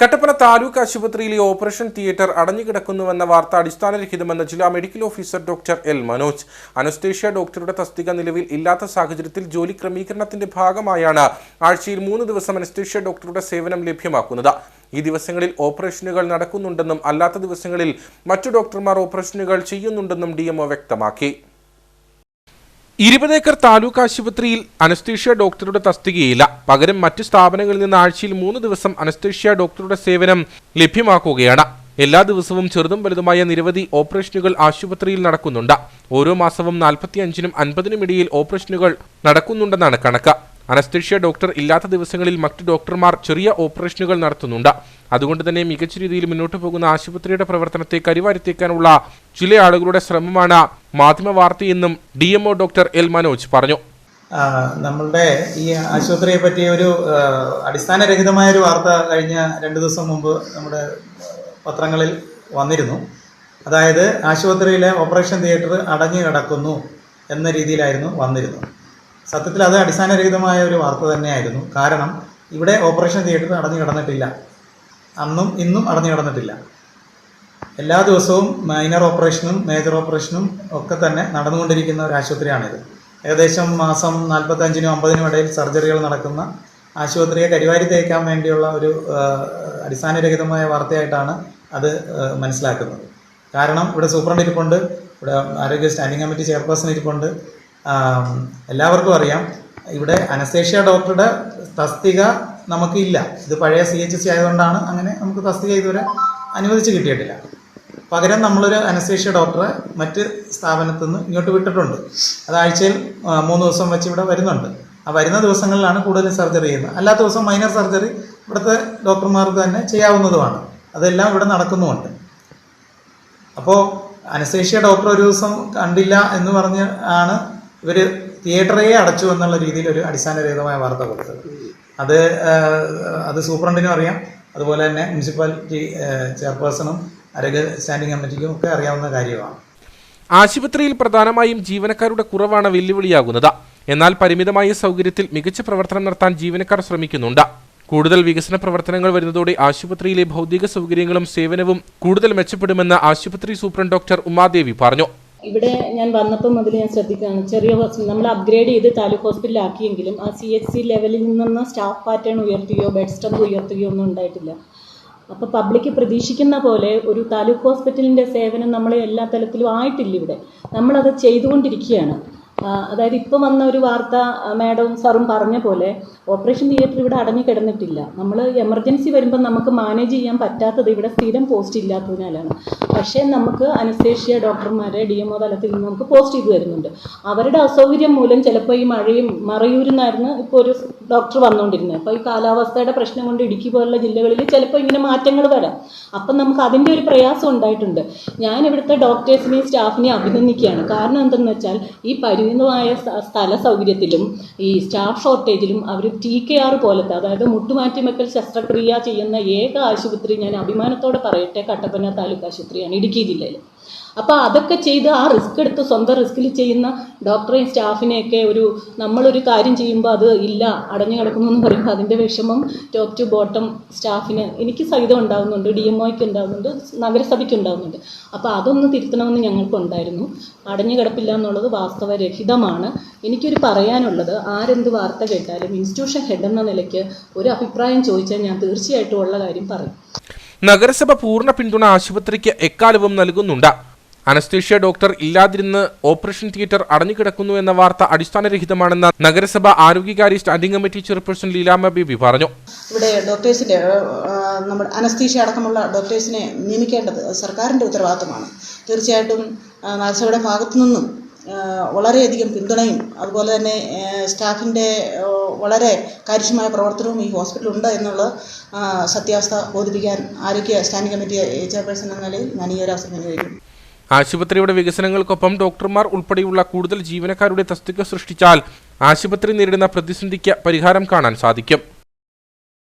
കട്ടപ്പന താലൂക്ക് ആശുപത്രിയിലെ operation theatre അടഞ്ഞുകിടക്കുന്നുവെന്ന വാർത്ത അടിസ്ഥാനരഹിതമെന്ന് ജില്ലാ medical officer doctor L Manoj. Anaesthesia ഡോക്ടറുടെ തസ്തിക നിലവിൽ ഇല്ലാത്ത സാഹചര്യത്തിൽ ജോലി ക്രമീകരണത്തിന്റെ ഭാഗമായാണ് ആഴ്ചയിൽ മൂന്ന് ദിവസം അനസ്തേഷ്യ ഡോക്ടറുടെ സേവനം ലഭ്യമാക്കുന്നത്. ഈ ദിവസങ്ങളിൽ ഓപ്പറേഷനുകൾ നടക്കുന്നുണ്ടെന്നും അല്ലാത്ത ദിവസങ്ങളിൽ മറ്റു ഡോക്ടർമാർ ഓപ്പറേഷനുകൾ ചെയ്യുന്നുണ്ടെന്നും ഡി വ്യക്തമാക്കി. ഇരുപതേക്കർ താലൂക്ക് ആശുപത്രിയിൽ അനസ്തീഷ്യ ഡോക്ടറുടെ തസ്തികയില്ല. പകരം മറ്റ് സ്ഥാപനങ്ങളിൽ നിന്ന് ആഴ്ചയിൽ മൂന്ന് ദിവസം അനസ്തീഷ്യ ഡോക്ടറുടെ സേവനം ലഭ്യമാക്കുകയാണ്. എല്ലാ ദിവസവും ചെറുതും വലുതുമായ നിരവധി ഓപ്പറേഷനുകൾ ആശുപത്രിയിൽ നടക്കുന്നുണ്ട്. ഓരോ മാസവും നാൽപ്പത്തിയഞ്ചിനും അൻപതിനും ഇടയിൽ ഓപ്പറേഷനുകൾ നടക്കുന്നുണ്ടെന്നാണ് കണക്ക്. അനസ്തേഷ്യ ഡോക്ടർ ഇല്ലാത്ത ദിവസങ്ങളിൽ മറ്റ് ഡോക്ടർമാർ ചെറിയ ഓപ്പറേഷനുകൾ നടത്തുന്നുണ്ട്. അതുകൊണ്ട് തന്നെ മികച്ച രീതിയിൽ മുന്നോട്ട് പോകുന്ന ആശുപത്രിയുടെ പ്രവർത്തനത്തെ കരിവാരിത്തേക്കാനുള്ള ചില ആളുകളുടെ ശ്രമമാണ് മാധ്യമ വാർത്തയെന്നും D MO doctor L Manoj പറഞ്ഞു. നമ്മളുടെ ഈ ആശുപത്രിയെ പറ്റി ഒരു അടിസ്ഥാനരഹിതമായ ഒരു വാർത്ത കഴിഞ്ഞ രണ്ട് ദിവസം മുമ്പ് നമ്മുടെ പത്രങ്ങളിൽ വന്നിരുന്നു. അതായത് ആശുപത്രിയിലെ ഓപ്പറേഷൻ തിയേറ്റർ അടഞ്ഞു കിടക്കുന്നു എന്ന രീതിയിലായിരുന്നു വന്നിരുന്നത്. സത്യത്തിൽ അത് അടിസ്ഥാനരഹിതമായ ഒരു വാർത്ത തന്നെയായിരുന്നു. കാരണം ഇവിടെ ഓപ്പറേഷൻ തിയേറ്റർ അടഞ്ഞു കിടന്നിട്ടില്ല. അന്നും ഇന്നും അടഞ്ഞു കിടന്നിട്ടില്ല. എല്ലാ ദിവസവും മൈനർ ഓപ്പറേഷനും മേജർ ഓപ്പറേഷനും ഒക്കെ തന്നെ നടന്നുകൊണ്ടിരിക്കുന്ന ഒരു ആശുപത്രിയാണിത്. ഏകദേശം മാസം നാൽപ്പത്തഞ്ചിനും അമ്പതിനും ഇടയിൽ സർജറികൾ നടക്കുന്ന ആശുപത്രിയെ കരിവാരി തേക്കാൻ വേണ്ടിയുള്ള ഒരു അടിസ്ഥാനരഹിതമായ വാർത്തയായിട്ടാണ് അത് മനസ്സിലാക്കുന്നത്. കാരണം ഇവിടെ സൂപ്രണ്ട് ഇരിപ്പുണ്ട് ഇവിടെ ആരോഗ്യ സ്റ്റാൻഡിംഗ് കമ്മിറ്റി ചെയർപേഴ്സൺ ഇരിപ്പുണ്ട് എല്ലാവർക്കും അറിയാം. ഇവിടെ അനസ്തേഷ്യ ഡോക്ടറുടെ തസ്തിക നമുക്കില്ല. ഇത് പഴയ സി എച്ച് സി ആയതുകൊണ്ടാണ് അങ്ങനെ നമുക്ക് തസ്തിക ഇതുവരെ അനുവദിച്ച് കിട്ടിയിട്ടില്ല. പകരം നമ്മളൊരു അനസ്തേഷ്യ ഡോക്ടറെ മറ്റ് സ്ഥാപനത്തിൽ നിന്ന് ഇങ്ങോട്ട് വിട്ടിട്ടുണ്ട്. അത് ആഴ്ചയിൽ മൂന്ന് ദിവസം വെച്ച് ഇവിടെ വരുന്നുണ്ട്. ആ വരുന്ന ദിവസങ്ങളിലാണ് കൂടുതലും സർജറി ചെയ്യുന്നത്. അല്ലാത്ത ദിവസം മൈനർ സർജറി ഇവിടുത്തെ ഡോക്ടർമാർക്ക് തന്നെ ചെയ്യാവുന്നതുമാണ്. അതെല്ലാം ഇവിടെ നടക്കുന്നുമുണ്ട്. അപ്പോൾ അനസ്തേഷ്യ ഡോക്ടർ ഒരു ദിവസം കണ്ടില്ല എന്ന് പറഞ്ഞ് ആണ് ഇവർ തിയേറ്ററേ അടച്ചു എന്നുള്ള രീതിയിൽ ഒരു അടിസ്ഥാനരഹിതമായ വാർത്ത കൊടുത്തത്. അത് അത് സൂപ്രണ്ടിനും അറിയാം. അതുപോലെ തന്നെ മുനിസിപ്പാലിറ്റി ചെയർപേഴ്സണും ആരോഗ്യ സ്റ്റാൻഡിംഗ് കമ്മിറ്റിക്കും ഒക്കെ അറിയാവുന്ന കാര്യമാണ്. ആശുപത്രിയിൽ പ്രധാനമായും ജീവനക്കാരുടെ കുറവാണ് വെല്ലുവിളിയാകുന്നത്. എന്നാൽ പരിമിതമായ സൗകര്യത്തിൽ മികച്ച പ്രവർത്തനം നടത്താൻ ജീവനക്കാർ ശ്രമിക്കുന്നുണ്ട്. കൂടുതൽ വികസന പ്രവർത്തനങ്ങൾ വരുന്നതോടെ ആശുപത്രിയിലെ ഭൗതിക സൗകര്യങ്ങളും സേവനവും കൂടുതൽ മെച്ചപ്പെടുമെന്ന് ആശുപത്രി സൂപ്രണ്ട് ഡോക്ടർ ഉമാദേവി പറഞ്ഞു. ഇവിടെ ഞാൻ വന്നപ്പോൾ മുതൽ ഞാൻ ശ്രദ്ധിക്കുകയാണ്. ചെറിയ ഹോസ്പിറ്റൽ നമ്മൾ അപ്ഗ്രേഡ് ചെയ്ത് താലൂക്ക് ഹോസ്പിറ്റലാക്കിയെങ്കിലും ആ സി എച്ച് സി ലെവലിൽ നിന്ന് സ്റ്റാഫ് പാറ്റേൺ ഉയർത്തുകയോ ബെഡ് സ്റ്റംബ് ഉയർത്തുകയോ ഒന്നും ഉണ്ടായിട്ടില്ല. അപ്പോൾ പബ്ലിക് പ്രതീക്ഷിക്കുന്ന പോലെ ഒരു താലൂക്ക് ഹോസ്പിറ്റലിന്റെ സേവനം നമ്മളെ എല്ലാ തലത്തിലും ആയിട്ടില്ല ഇവിടെ. നമ്മളത് ചെയ്തുകൊണ്ടിരിക്കുകയാണ്. അതായത് ഇപ്പോൾ വന്ന ഒരു വാർത്ത മാഡം മാഡവും സാറും പറഞ്ഞ പോലെ ഓപ്പറേഷൻ തിയേറ്റർ ഇവിടെ അടഞ്ഞു കിടന്നിട്ടില്ല. നമ്മൾ എമർജൻസി വരുമ്പോൾ നമുക്ക് മാനേജ് ചെയ്യാൻ പറ്റാത്തത് ഇവിടെ സ്ഥിരം പോസ്റ്റ് ഇല്ലാത്തതിനാലാണ്. പക്ഷേ നമുക്ക് അനസ്തേഷ്യ ഡോക്ടർമാരെ ഡി എംഒ തലത്തിൽ നിന്ന് നമുക്ക് പോസ്റ്റ് ചെയ്ത് തരുന്നുണ്ട്. അവരുടെ അസൗകര്യം മൂലം ചിലപ്പോൾ ഈ മഴയും മറയൂരിൽ നിന്നായിരുന്നു ഇപ്പോൾ ഒരു ഡോക്ടർ വന്നുകൊണ്ടിരുന്നത് അപ്പോൾ ഈ കാലാവസ്ഥയുടെ പ്രശ്നം കൊണ്ട് ഇടുക്കി പോലുള്ള ജില്ലകളിൽ ചിലപ്പോൾ ഇങ്ങനെ മാറ്റങ്ങൾ വരാം. അപ്പം നമുക്ക് അതിന്റെ ഒരു പ്രയാസം ഉണ്ടായിട്ടുണ്ട്. ഞാൻ ഇവിടുത്തെ ഡോക്ടേഴ്സിനെയും സ്റ്റാഫിനെയും അഭിനന്ദിക്കുകയാണ്. കാരണം എന്തെന്ന് വെച്ചാൽ ഈ പരിമിതമായ സ്ഥ- സ്ഥല സൗകര്യത്തിലും ഈ സ്റ്റാഫ് ഷോർട്ടേജിലും അവർ ടി കെ ആർ പോലത്തെ അതായത് മുട്ടുമാറ്റിമക്കൽ ശസ്ത്രക്രിയ ചെയ്യുന്ന ഏക ആശുപത്രി ഞാൻ അഭിമാനത്തോടെ പറയട്ടെ കട്ടപ്പന താലൂക്ക് ആശുപത്രിയാണ് ഇടുക്കി ജില്ലയിൽ അപ്പോൾ അതൊക്കെ ചെയ്ത് ആ റിസ്ക് എടുത്ത് സ്വന്തം റിസ്കിൽ ചെയ്യുന്ന ഡോക്ടറെയും സ്റ്റാഫിനെയൊക്കെ ഒരു നമ്മളൊരു കാര്യം ചെയ്യുമ്പോൾ അത് ഇല്ല അടഞ്ഞു കിടക്കുന്നു എന്ന് പറയുമ്പോൾ അതിന്റെ വിഷമം ടോപ്പ് ടു ബോട്ടം സ്റ്റാഫിന് എനിക്ക് സഹിതം ഉണ്ടാകുന്നുണ്ട് ഡി എം ഒയ്ക്ക് ഉണ്ടാകുന്നുണ്ട് നഗരസഭയ്ക്ക് ഉണ്ടാകുന്നുണ്ട് അപ്പോൾ അതൊന്ന് തിരുത്തണമെന്ന് ഞങ്ങൾക്കുണ്ടായിരുന്നു. അടഞ്ഞു കിടപ്പില്ല എന്നുള്ളത് വാസ്തവരഹിതമാണ്. എനിക്കൊരു പറയാനുള്ളത് ആരെന്ത് വാർത്ത കേട്ടാലും ഇൻസ്റ്റിറ്റ്യൂഷൻ ഹെഡ് എന്ന നിലയ്ക്ക് ഒരു അഭിപ്രായം ചോദിച്ചാൽ ഞാൻ തീർച്ചയായിട്ടും ഉള്ള കാര്യം പറയും. നഗരസഭ പൂർണ പിന്തുണ ആശുപത്രിക്ക് എക്കാലവും നൽകുന്നുണ്ട്. അനസ്തേഷ്യ ഡോക്ടർ ഇല്ലാതിരുന്ന് ഓപ്പറേഷൻ തിയേറ്റർ അടഞ്ഞുകിടക്കുന്നു എന്ന വാർത്ത അടിസ്ഥാനരഹിതമാണെന്ന് നഗരസഭ ആരോഗ്യകാര്യ standing committee chairperson Leelamma Baby പറഞ്ഞു. ഇവിടെ ഡോക്ടേഴ്സിന്റെ നമ്മുടെ അനസ്തീഷ്യ അടക്കമുള്ള ഡോക്ടേഴ്സിനെ നിയമിക്കേണ്ടത് സർക്കാരിന്റെ ഉത്തരവാദിത്തമാണ് തീർച്ചയായിട്ടും നഗരസഭയുടെ ഭാഗത്തു നിന്നും വളരെയധികം പിന്തുണയും അതുപോലെ തന്നെ സ്റ്റാഫിന്റെ വളരെ കാര്യക്ഷമമായ പ്രവർത്തനവും ഈ ഹോസ്പിറ്റലുണ്ട് എന്നുള്ള ആ, സത്യാവസ്ഥ ബോധിപ്പിക്കാൻ ആരോഗ്യ സ്റ്റാൻഡിംഗ് കമ്മിറ്റി ചെയർപേഴ്സൺ എന്ന നിലയിൽ ഞാൻ ഈ ഒരു അവസരം വിനിയോഗിക്കുന്നു ആശുപത്രിയുടെ വികസനങ്ങൾക്കൊപ്പം ഡോക്ടർമാർ ഉൾപ്പെടെയുള്ള കൂടുതൽ ജീവനക്കാരുടെ തസ്തിക സൃഷ്ടിച്ചാൽ ആശുപത്രി നേരിടുന്ന പ്രതിസന്ധിക്ക് പരിഹാരം കാണാൻ സാധിക്കും.